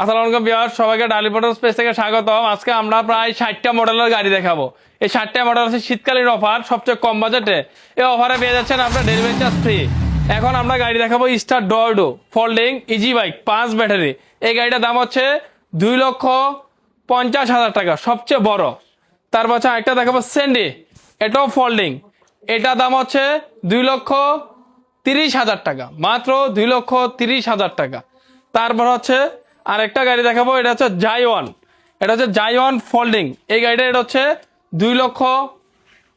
আসসালামু আলাইকুম বিয়ার সবাইকে ডালি মোটর স্পেস থেকে স্বাগতম। আজকে আমরা প্রায় ষাটটা মডেলের গাড়ি দেখাবো। এই ষাটটা মডেল আছে শীতকালীন অফার সবচেয়ে কম বাজেটে এই অফারে পেয়ে যাচ্ছেন আপনার ডেলিভারি চার্জ ফ্রি এখন আমরা গাড়ি দেখাবো স্টার ডরডো ফোল্ডিং ইজি বাইক পাঁচ ব্যাটারি এই গাড়িটার দাম হচ্ছে দুই লক্ষ পঞ্চাশ হাজার টাকা, সবচেয়ে বড়। তারপর হচ্ছে একটা দেখাবো স্যান্ডি এটাও ফোল্ডিং এটা দাম হচ্ছে দুই লক্ষ তিরিশ হাজার টাকা, মাত্র দুই লক্ষ তিরিশ হাজার টাকা। তারপর হচ্ছে আরেকটা গাড়ি দেখাবো, এটা হচ্ছে জাইওয়ান এটা হচ্ছে জাইওয়ান ফোল্ডিং এই গাড়িটা, এটা হচ্ছে দুই লক্ষ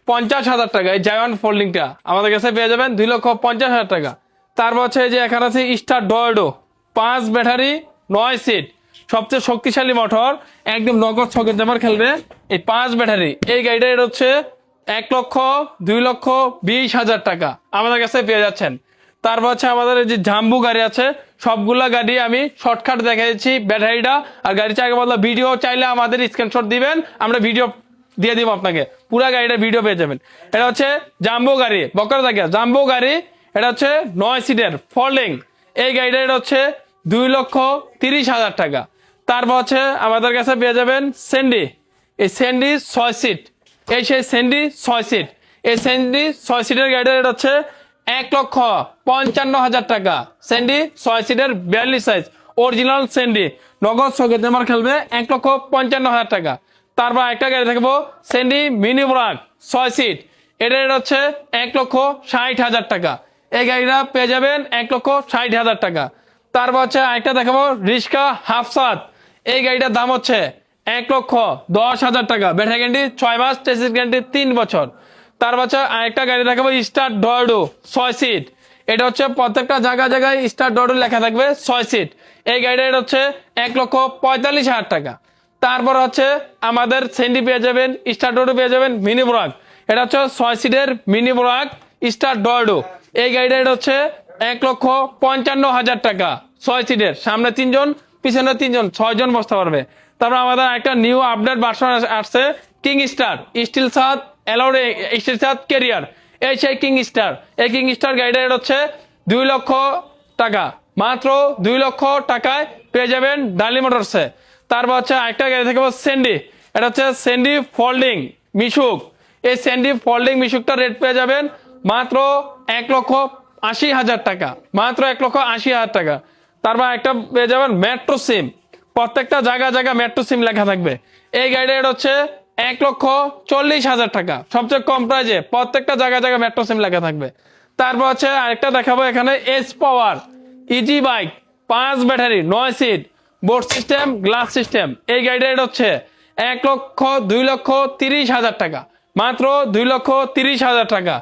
পঞ্চাশ হাজার টাকা। এই জাইওয়ান ফোল্ডিংটা আমাদের কাছে পেয়ে যাবেন দুই লক্ষ পঞ্চাশ হাজার টাকা। তারপর হচ্ছে যে এখানে আছে স্টার ডয়েডো পাঁচ ব্যাটারি, নয় সিট। সবচেয়ে শক্তিশালী মোটর একদম নগদ ছকের জামার খেলবে এই পাঁচ ব্যাটারি। এই গাড়িটা, এটা হচ্ছে এক লক্ষ, দুই লক্ষ বিশ হাজার টাকা আমাদের কাছে পেয়ে যাচ্ছেন। তারপর হচ্ছে আমাদের যে জাম্বু গাড়ি আছে, সবগুলা গাড়ি আমি শর্টকাট দেখাচ্ছি ব্যাটারিটা। আর গাড়ি চাইলে বলল ভিডিও চাইলে আমাদের স্ক্রিনশট দিবেন, আমরা ভিডিও দিয়ে দিব আপনাকে। পুরো গাড়িটা ভিডিও পেয়ে যাবেন। এটা হচ্ছে জাম্বো গাড়ি বকরা থাকে জাম্বো গাড়ি, এটা হচ্ছে নয় সিটের ফোল্ডিং এই গাড়িটা এটা হচ্ছে দুই লক্ষ তিরিশ হাজার টাকা। তারপর হচ্ছে আমাদের কাছে পেয়ে যাবেন স্যান্ডি এই স্যান্ডি ছয় সিট এই সেই স্যান্ডি ছয় সিট এই স্যান্ডি ছয় সিটের গাড়িটা এটা হচ্ছে এক লক্ষ পঞ্চান্ন হাজার টাকা। স্যান্ডি ছয় সিটের বিয়াল্লিশ সাইজ অরিজিনাল স্যান্ডি নগদ সকেট আমার খেলবে এক লক্ষ পঞ্চান্ন হাজার টাকা। তারপর একটা গাড়ি থাকব স্যান্ডি মিনি ব্রাক ছয় সিট এটা রেট হচ্ছে এক লক্ষ ষাট হাজার টাকা। এই গাড়িটা পেয়ে যাবেন এক লক্ষ ষাট হাজার টাকা। তারপর হচ্ছে একটা দেখাবো রিস্কা হাফসাদ এই গাড়িটার দাম হচ্ছে এক লক্ষ দশ হাজার টাকা। ব্যাটারি গ্যারান্টি ছয় মাস টেসিস গ্যারান্টি তিন বছর। তার বছর আরেকটা গাড়ি দেখাবো স্টার ডয়ডো ছয় সিট এটা হচ্ছে প্রত্যেকটা জায়গায় জায়গায় স্টার ডয়ডো লেখা থাকবে, ছয় সিট এই গাড়িটা এটা হচ্ছে এক লক্ষ পঁয়তাল্লিশ হাজার টাকা। তারপর হচ্ছে আমাদের সেন্ডি পেয়ে যাবেন স্টার ডয়ডো পেয়ে যাবেন মিনি ব্রাক এটা হচ্ছে ছয় সিটের মিনি ব্রাক স্টার ডয়ডো এই গাড়িটা এটা হচ্ছে এক লক্ষ পঞ্চান্ন হাজার টাকা। ছয় সিটের সামনে তিনজন, পিছনে তিনজন, ছয়জন বসতে পারবে। তারপর আমাদের একটা নিউ আপডেট ভার্সন আসছে কিং স্টার স্টিল সাত অ্যালাউড সাত কেরিয়ার এই সেই কিং স্টার। এই কিং স্টার গাড়িটা এটা হচ্ছে দুই লক্ষ টাকা। মাত্র দুই লক্ষ টাকায় পেয়ে যাবেন ডালি মোটরসে তারপর হচ্ছে আরেকটা গাড়ি থেকে স্যান্ডি এটা হচ্ছে স্যান্ডি ফোল্ডিং মিশুক। এই স্যান্ডি ফোল্ডিং মিশুকটা রেট পেয়ে যাবেন মাত্র এক লক্ষ আশি হাজার টাকা। মাত্র এক লক্ষ আশি হাজার টাকা। তারপর একটা পেয়ে যাবেন মেট্রো সিম প্রত্যেকটা জায়গা জায়গা মেট্রো সিম লেখা থাকবে। এই গাড়িটা হচ্ছে এক লক্ষ চল্লিশ হাজার টাকা। সবচেয়ে কম প্রাইজে প্রত্যেকটা জায়গায় জায়গায় মেট্রো সিম লেখা থাকবে। তারপর হচ্ছে আরেকটা দেখাবো এখানে এস পাওয়ার ইজি বাইক পাঁচ ব্যাটারি, নয় seat board system glass system এই গাড়িটা এটা হচ্ছে এক লক্ষ, দুই লক্ষ তিরিশ হাজার টাকা। মাত্র দুই লক্ষ তিরিশ হাজার টাকা।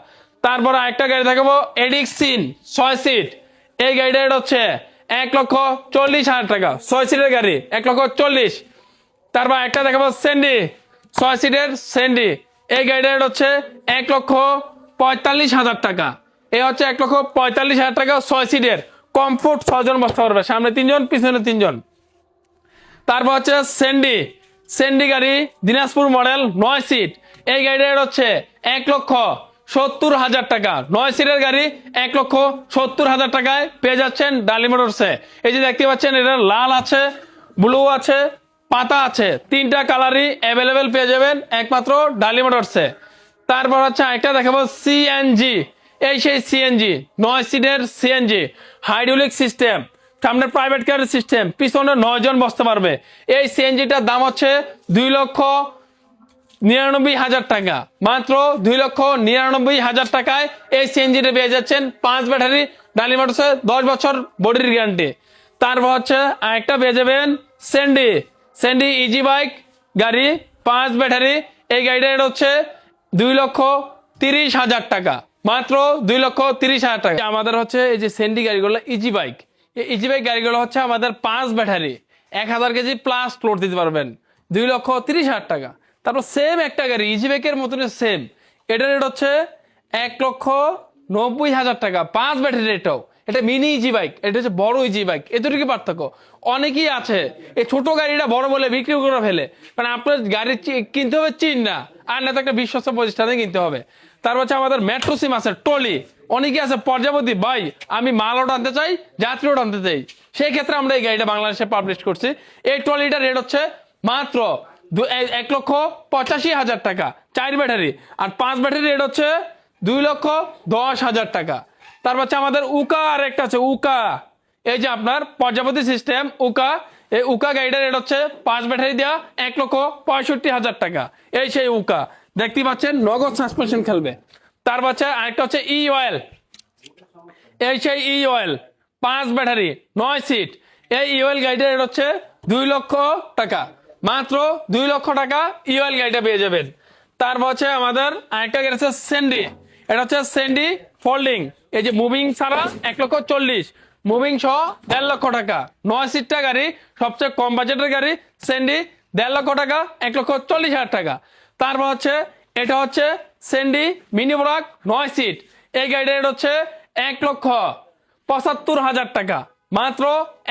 তারপর আরেকটা গাড়ি দেখাবো এডিক্সিন ছয় সিট এই গাড়িটা এটা হচ্ছে এক লক্ষ চল্লিশ হাজার টাকা। ছয় সিটের গাড়ি, এক লক্ষ চল্লিশ। তারপর একটা দেখাবো স্যান্ডি ছয় সিটের সেন্ডি। এই গাড়িটা এটা হচ্ছে এক লক্ষ পঁয়তাল্লিশ হাজার টাকা। এই হচ্ছে এক লক্ষ পঁয়তাল্লিশ হাজার টাকা ছয় সিটের কমফোর্ট ছজন বসতে পারবে সামনে তিনজন, পিছনে তিনজন। তারপর হচ্ছে সেন্ডি। সেন্ডি গাড়ি দিনাজপুর মডেল নয় সিট। এই এটা হচ্ছে এক লক্ষ সত্তর হাজার টাকা। নয় সিটের গাড়ি এক লক্ষ সত্তর হাজার টাকায় পেয়ে যাচ্ছেন ডালি মোটরসে। এই যে দেখতে পাচ্ছেন, এটা লাল আছে, ব্লু আছে পাতা আছে, তিনটা কালারই অ্যাভেলেবেল পেয়ে যাবেন, একমাত্র ডালি মোটরসে তারপর হচ্ছে একটা দেখাবো সিএনজি এই সেই সিএনজি নয় সিটের সিএনজি হাইড্রোলিক সিস্টেম সামনে প্রাইভেট কার সিস্টেম পিছনে নয় জন বসতে পারবে। এই সিএনজিটার দাম হচ্ছে দুই লক্ষ নিরানব্বই হাজার টাকা। মাত্র দুই লক্ষ নিরানব্বই হাজার টাকায় এই সিএনজিটা পেয়ে যাচ্ছেন পাঁচ ব্যাটারি ডালি মোটরসে দশ বছর বডির গ্যারান্টি তারপর হচ্ছে আরেকটা পেয়ে যাবেন স্যান্ডি স্যান্ডি ইজি বাইক গাড়ি, পাঁচ ব্যাটারি, এই গাড়িটা এটা হচ্ছে দুই লক্ষ তিরিশ হাজার টাকা। মাত্র দুই লক্ষ তিরিশ হাজার টাকা। আমাদের হচ্ছে এই যে স্যান্ডি গাড়িগুলো ইজি বাইক এই ইজি বাইক গাড়িগুলো হচ্ছে আমাদের পাঁচ ব্যাটারি। এক হাজার কেজি প্লাস লোড দিতে পারবেন। দুই লক্ষ তিরিশ হাজার টাকা। তারপর সেম একটা গাড়ি ইজি বাইকের মতন সেম এটার রেট হচ্ছে এক লক্ষ নব্বই হাজার টাকা। পাঁচ ব্যাটারি এটাও এটা মিনি ইজি বাইক, এটা হচ্ছে বড় ইজি বাইক, এতটুকু পার্থক্য। অনেকেই আছে, এই ছোট গাড়িটা বড় বলে বিক্রি করে ফেলে, কারণ আপনার গাড়ি চি- কিনতে হবে চিন না, আর না তো একটা বিশ্বস্ত প্রতিষ্ঠানে কিনতে হবে। তারপর হচ্ছে আমাদের মেট্রো সিম আছে, টলি অনেকে আছে পর্যাবতী, ভাই, আমি মালও টানতে চাই যাত্রীও টানতে চাই। সেই ক্ষেত্রে আমরা এই গাড়িটা বাংলাদেশে পাবলিশ করছি। এই ট্রলিটার রেট হচ্ছে মাত্র এক লক্ষ পঁচাশি হাজার টাকা, চার ব্যাটারি, আর পাঁচ ব্যাটারি রেট হচ্ছে দুই লক্ষ দশ হাজার টাকা। তারপর হচ্ছে আমাদের উকা আর একটা আছে, উকা। এই যে আপনার প্রজাপতি সিস্টেম উকা। এই উকা গাড়িটার রেট হচ্ছে পাঁচ ব্যাটারি দেওয়া এক লক্ষ পঁয়ষট্টি হাজার টাকা। এই সেই উকা। দেখতে পাচ্ছেন, নগদ সাসপেনশন খেলবে। তার হচ্ছে আরেকটা হচ্ছে ই অয়েল এই সেই ই অয়েল পাঁচ ব্যাটারি নয় সিট এই ই অয়েল গাড়িটার রেট হচ্ছে দুই লক্ষ টাকা। মাত্র দুই লক্ষ টাকা ই অয়েল গাড়িটা পেয়ে যাবেন। তারপর হচ্ছে আমাদের আরেকটা গাড়ি আছে সেন্ডি এটা হচ্ছে সেন্ডি ফোল্ডিং এই যে মুভিং ছাড়া এক লক্ষ চল্লিশ। মুভিং সহ দেড় লক্ষ টাকা। নয় সিটটা গাড়ি, সবচেয়ে কম বাজেটের গাড়ি সেন্ডি দেড় লক্ষ টাকা, এক লক্ষ চল্লিশ হাজার টাকা। তারপর হচ্ছে, এটা হচ্ছে সেন্ডি মিনি ব্রাক নয় সিট এই গাড়িটার রেট হচ্ছে এক লক্ষ পঁচাত্তর হাজার টাকা। মাত্র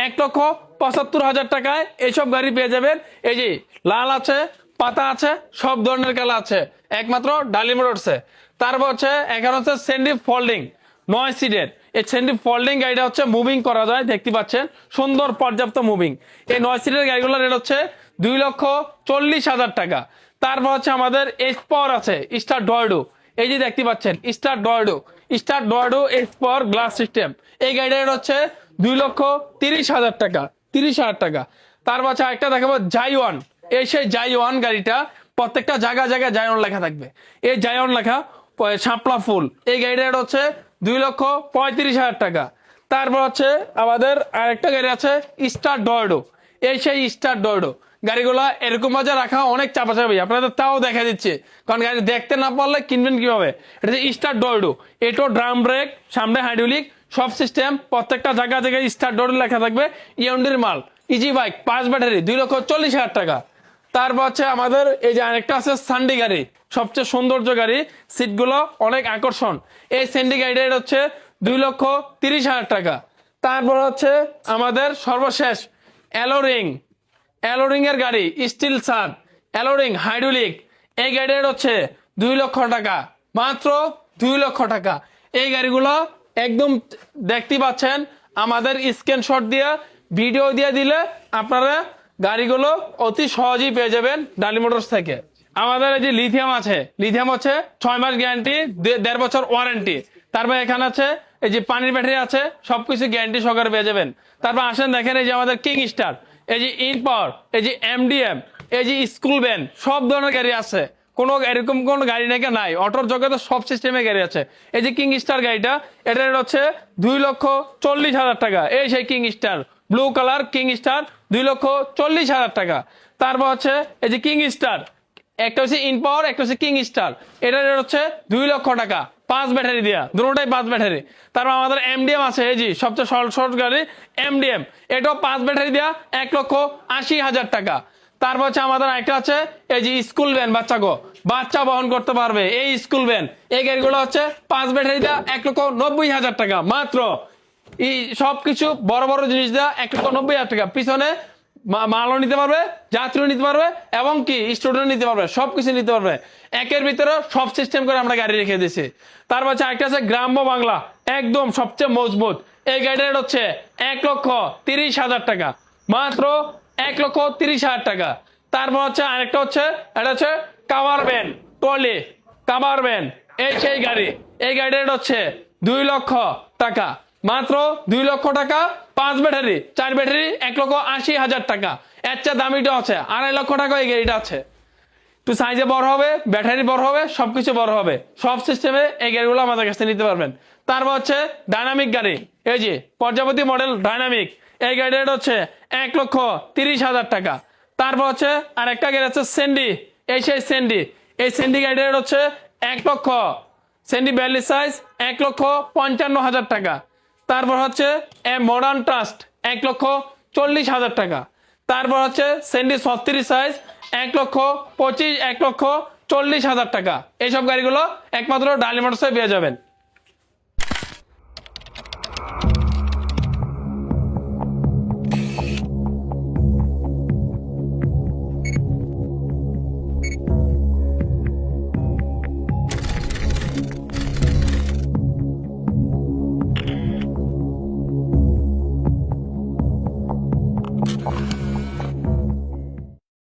এক লক্ষ পঁচাত্তর হাজার টাকায় এইসব গাড়ি পেয়ে যাবেন। এই যে, লাল আছে পাতা আছে, সব ধরনের কালার আছে। একমাত্র ডালিম রোডসে তারপর হচ্ছে, এখানে হচ্ছে সেন্ডি ফোল্ডিং নয় সিটের এই সেন্ডি ফোল্ডিং গাড়িটা হচ্ছে মুভিং করা যায়, দেখতে পাচ্ছেন। সুন্দর পর্যাপ্ত মুভিং এই নয় সিটের গাড়িগুলোর রেট হচ্ছে দুই লক্ষ চল্লিশ হাজার টাকা। তারপর হচ্ছে আমাদের এস পাওয়ার আছে স্টার ডয়ডো এই যে দেখতে পাচ্ছেন স্টার ডয়ডো স্টার ডয়ডো এস পাওয়ার গ্লাস সিস্টেম এই গাড়িটার রেট হচ্ছে দুই লক্ষ তিরিশ হাজার টাকা, তিরিশ হাজার টাকা। তারপর হচ্ছে একটা দেখাবো জাইওয়ান এই সেই জাইওয়ান গাড়িটা, প্রত্যেকটা জায়গায় জায়গায় জাইওয়ান লেখা থাকবে। এই জাইওয়ান লেখা শাপলা ফুল। এই গাড়িটার হচ্ছে দুই লক্ষ পঁয়ত্রিশ হাজার টাকা। তারপর হচ্ছে আমাদের আরেকটা গাড়ি আছে, স্টার ডয়ডো। এই সেই স্টার ডয়ডো। গাড়িগুলো এরকম ভাবে রাখা অনেক চাপাচাপি। আপনাদের তাও দেখা দিচ্ছে। কারণ গাড়ি দেখতে না পারলে কিনবেন কীভাবে? এটা হচ্ছে স্টার ডয়ডো। এটো ড্রাম ব্রেক, সামনে হাইড্রোলিক, সব সিস্টেম, প্রত্যেকটা জায়গা জায়গায় স্টার ডয়ডো লেখা থাকবে। ইয়ন্ডির মাল ইজি বাইক পাঁচ ব্যাটারি, দুই লক্ষ চল্লিশ হাজার টাকা। তারপর হচ্ছে আমাদের এই যে আরেকটা আছে সান্ডি গাড়ি, সবচেয়ে সৌন্দর্য গাড়ি, সিটগুলো অনেক আকর্ষণ। এই স্যান্ডি গাড়িটা হচ্ছে দুই লক্ষ তিরিশ হাজার টাকা। তারপর হচ্ছে আমাদের সর্বশেষ অ্যালোরিং অ্যালোরিং এর গাড়ি স্টিল সাদ অ্যালোরিং হাইড্রোলিক এই গাড়ির হচ্ছে দুই লক্ষ টাকা, মাত্র দুই লক্ষ টাকা। এই গাড়িগুলো একদম দেখতে পাচ্ছেন, আমাদের স্ক্রিনশট দিয়ে, ভিডিও দিয়ে দিলে আপনারা গাড়িগুলো অতি সহজেই পেয়ে যাবেন ডালি মোটরস থেকে। আমাদের এই যে লিথিয়াম আছে লিথিয়াম হচ্ছে ছয় মাস গ্যারান্টি দেড় বছর ওয়ারেন্টি তারপর এখানে আছে এই যে পানির ব্যাটারি আছে, সবকিছু গ্যারান্টি সহকারে পেয়ে যাবেন। তারপর আসেন দেখেন এই যে আমাদের কিং স্টার এই যে ইন পাওয়ার এই যে এমডিএম এই যে স্কুল ভ্যান সব ধরনের গাড়ি আছে। কোনো এরকম কোন গাড়ি নাকি নাই। অটোর জগতে সব সিস্টেমে গাড়ি আছে। এই যে কিং স্টার গাড়িটা এটা হচ্ছে দুই লক্ষ চল্লিশ হাজার টাকা। এই সেই king star blue colour king star দুই লক্ষ চল্লিশ হাজার টাকা। তারপর হচ্ছে এই যে কিং স্টার একটা হচ্ছে ইন পাওয়ার একটা হচ্ছে কিং স্টার এটা রেট হচ্ছে দুই লক্ষ টাকা, পাঁচ ব্যাটারি দেওয়া দুটোটাই পাঁচ ব্যাটারি। তারপর আমাদের এমডিএম আছে, এই যে সবচেয়ে সরল সরল গাড়ি এমডিএম এটাও পাঁচ ব্যাটারি দেওয়া এক লক্ষ আশি হাজার টাকা। তারপর হচ্ছে আমাদের একটা আছে, এই যে স্কুল ভ্যান, বাচ্চা গো। বাচ্চা বহন করতে পারবে এই স্কুল ভ্যান। এই গাড়িগুলো হচ্ছে পাঁচ ব্যাটারি দেওয়া এক লক্ষ নব্বই হাজার টাকা, মাত্র। এই সবকিছু বড় বড় জিনিস দেওয়া এক লক্ষ নব্বই হাজার টাকা। পিছনে মালও নিতে পারবে, যাত্রীও নিতে পারবে, এবং কি স্টুডেন্ট নিতে পারবে, সবকিছু নিতে পারবে। একের ভিতরে সব সিস্টেম করে আমরা গাড়ি রেখে দিয়েছি। তারপর হচ্ছে একটা আছে গ্রাম্য বাংলা, একদম সবচেয়ে মজবুত। এই গাড়িটার রেট হচ্ছে এক লক্ষ তিরিশ হাজার টাকা। মাত্র এক লক্ষ তিরিশ হাজার টাকা। তারপর হচ্ছে আরেকটা হচ্ছে, এটা হচ্ছে cover van, trolley, cover van. এই সেই গাড়ি। এই গাড়িটার রেট হচ্ছে দুই লক্ষ টাকা। মাত্র দুই লক্ষ টাকা, পাঁচ ব্যাটারি, চার ব্যাটারি, এক লক্ষ আশি হাজার টাকা। এর চেয়ে দামিটা আছে, আড়াই লক্ষ টাকা এই গাড়িটা আছে। একটু সাইজে বড় হবে, ব্যাটারি বড় হবে, সবকিছু বড় হবে। সব সিস্টেমে এই গাড়িগুলো আমাদের কাছে নিতে পারবেন। তারপর হচ্ছে ডাইনামিক গাড়ি। এই যে প্রজাপতি মডেল ডাইনামিক এই গাড়ির হচ্ছে এক লক্ষ তিরিশ হাজার টাকা। তারপর হচ্ছে আর একটা গাড়ি আছে সেন্ডি এই সেই সেন্ডি এই সেন্ডি গাড়ির হচ্ছে এক লক্ষ সেন্ডি বিয়াল্লিশ সাইজ এক লক্ষ পঞ্চান্ন হাজার টাকা। তারপর হচ্ছে এ মডার্ন ট্রাস্ট এক লক্ষ চল্লিশ হাজার টাকা। তারপর হচ্ছে সেন্ডি ছত্রিশ সাইজ এক লক্ষ পঁচিশ, এক লক্ষ চল্লিশ হাজার টাকা। এইসব গাড়িগুলো একমাত্র ডালি মোটরসে পেয়ে যাবেন।